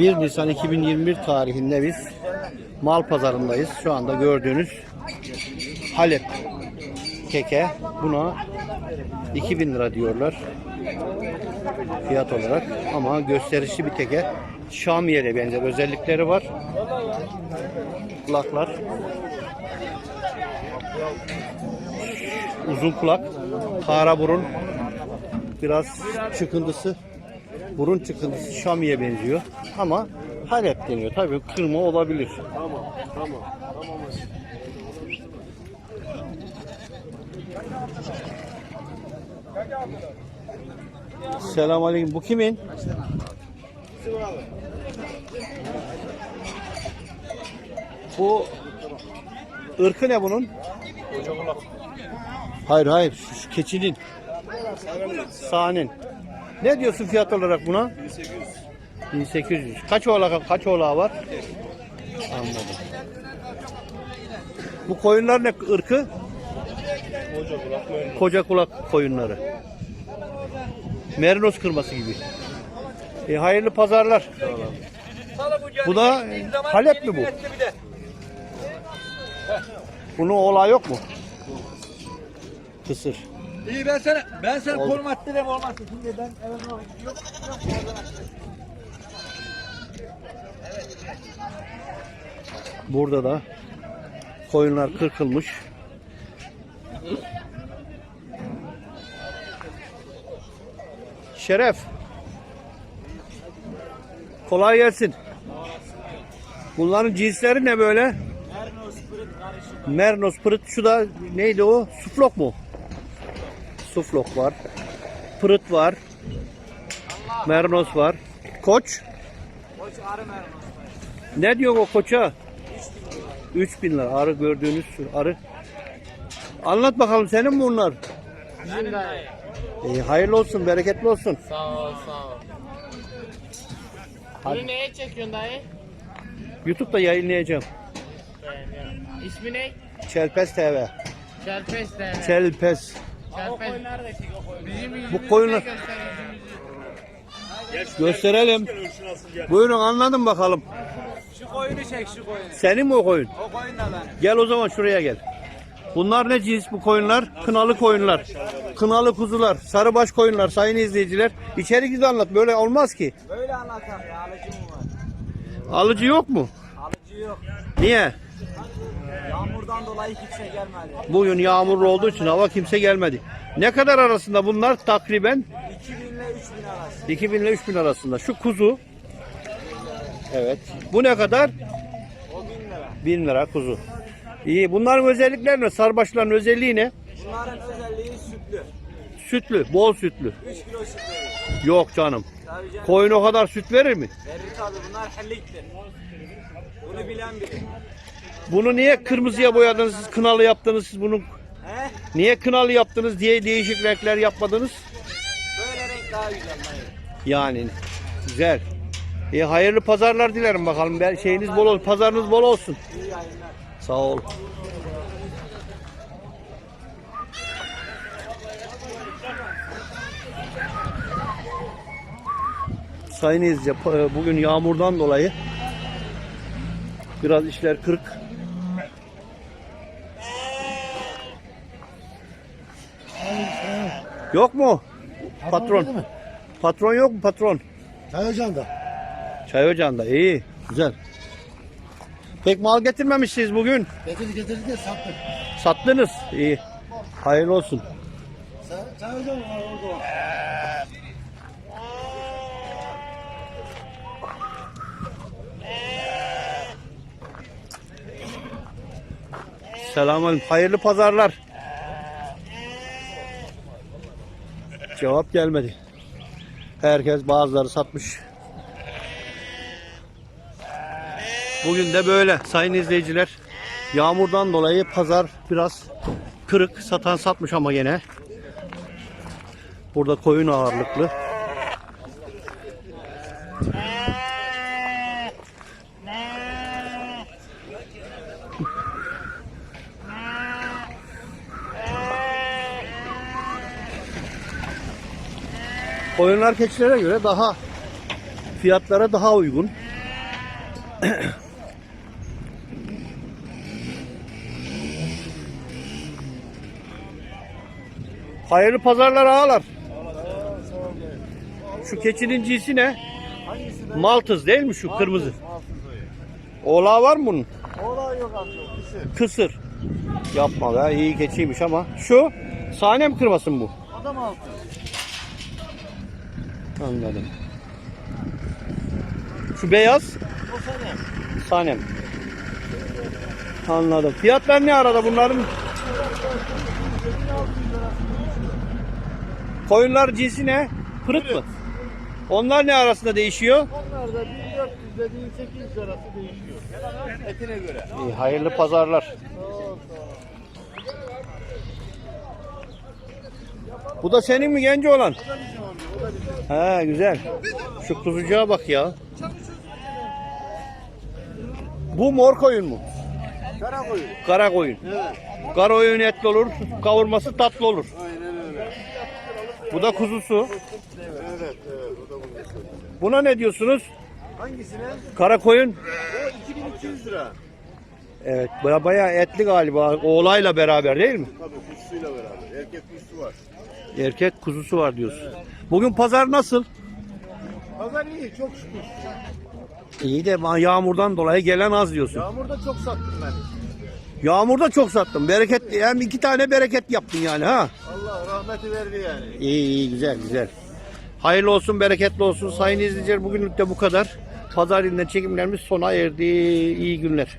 1 Nisan 2021 tarihinde biz mal pazarındayız. Şu anda gördüğünüz Halep keke buna 2000 lira diyorlar fiyat olarak ama gösterişli bir teke Şamiye'ye benzer özellikleri var. Kulaklar uzun kulak, kara burun, biraz çıkıntısı, burun çıkıntısı Şami'ye benziyor. Ama Halep deniyor. Tabii kırma olabilir. Selamünaleyküm. Bu kimin? Bu ırkı ne bunun? Hayır hayır şu, şu keçinin. Sahnin. Ne diyorsun fiyat olarak buna? 1800. 1800. Kaç oğlak kaç oğlağı var? Anladım. Bu koyunlar ne ırkı? Koca kulak koyunları. Merinos kırması gibi. E, hayırlı pazarlar. Bu da e, Halep mi bu? Bunun oğlağı yok mu? Kısır. İyi ben sana ben sana Oldu. konum attırayım olmazsa şimdi ben evet yok yok. Burada da koyunlar kırkılmış. Şeref. Kolay gelsin. Bunların cinsleri ne böyle? Mernos pırıt şu da neydi o? Suflok mu? Suflok var. Pırıt var. Mernos var. Koç. Koç arı mermer. Ne diyor o koça? 3000 lira. Arı gördüğünüz arı. Anlat bakalım senin mi bunlar? Bizim dayı. İyi, hayırlı olsun, bereketli olsun. Sağ ol, sağ ol. Hadi. Bunu neye çekiyorsun dayı? YouTube'da yayınlayacağım. Beğeniyorum. İsmi ne? Çelpes TV. Çelpes de. Çelpes. Çelpes. Bizim yüzümüzü koyunlar- de göster, yüzümüzü. Gösterelim. Buyurun anladım bakalım. Şu koyunu çek şu koyunu. Senin mi o koyun? O koyun da ben. Gel o zaman şuraya gel. Bunlar ne cins bu koyunlar? Kınalı koyunlar. Kınalı kuzular, sarıbaş koyunlar sayın izleyiciler. İçeri gidi anlat böyle olmaz ki. Böyle anlatam ya alıcı mı var? Alıcı yok mu? Alıcı yok. Niye? Yağmurdan dolayı kimse gelmedi. Bugün yağmurlu olduğu için hava kimse gelmedi. Ne kadar arasında bunlar takriben? 2000 ile 3000 arası. 2000 ile 3000 arasında. Şu kuzu. Evet. Bu ne kadar? O 1000 lira. 1000 lira kuzu. İyi. Bunların özellikleri ne? Sarbaşların özelliği ne? Bunların özelliği sütlü. Sütlü, bol sütlü. 3 kilo süt veriyor. Yok canım. Tabii canım. Koyun o kadar süt verir mi? Verir tabii bunlar helliktir. Bunu bilen bilir. Bunu niye kırmızıya boyadınız, siz kınalı yaptınız siz bunu? He? Niye kınalı yaptınız diye değişik renkler yapmadınız? Böyle renk daha güzel. Yani güzel. İyi hayırlı pazarlar dilerim bakalım. Ben şeyiniz bol olsun, pazarınız bol olsun. Sağ ol. Sayın pa- bugün yağmurdan dolayı biraz işler kırık. Yok mu? Patron. Patron yok mu patron? Çayocağında. Çay ocağında iyi, güzel. Pek mal getirmemişsiniz bugün. Getirdik getirdik de sattık. Sattınız. İyi. Hayırlı olsun. Çayocağım var orada. Selamünaleyküm. Hayırlı pazarlar. Cevap gelmedi. Herkes bazıları satmış. Bugün de böyle sayın izleyiciler. Yağmurdan dolayı pazar biraz kırık. Satan satmış ama gene. Burada koyun ağırlıklı. Koyunlar keçilere göre daha fiyatlara daha uygun. Hayırlı pazarlar ağalar. Şu keçinin cinsi ne? Maltız değil mi şu kırmızı? Oğlağı var mı bunun? Oğlan yok amca. Kısır. Kısır. Yapma be iyi keçiymiş ama. Şu sahne mi kırması mı bu? Adam altı. Anladım. Şu beyaz O sene. sahnem. Anladım. Fiyatlar ne arada bunların? Koyunlar cinsi ne? Pırıt mı? Onlar ne arasında değişiyor? Onlar da 1400 ile 1800 arası değişiyor. Etine göre. İyi, hayırlı pazarlar. Bu da senin mi genci olan? He güzel. Şu kuzucuğa bak ya. Bu mor koyun mu? Kara koyun. Kara koyun. Evet. Kara koyun etli olur, kavurması tatlı olur. Aynen. Bu da kuzusu. Evet evet. O da. Buna ne diyorsunuz? Hangisine? Kara koyun. O 2200 lira. Evet, baya bayağı etli galiba. Oğlayla beraber değil mi? Tabii kuşsuyla beraber. Erkek kuşsu var. Erkek kuzusu var diyorsun. Bugün pazar nasıl? Pazar iyi çok şükür. İyi de yağmurdan dolayı gelen az diyorsun. Yağmurda çok sattım ben. Yağmurda çok sattım. Bereket hem iki tane bereket yaptın yani ha. Allah rahmeti verdi yani. İyi iyi güzel güzel. Hayırlı olsun, bereketli olsun. Sayın izleyiciler bugünlük de bu kadar. Pazar yerinden çekimlerimiz sona erdi. İyi günler.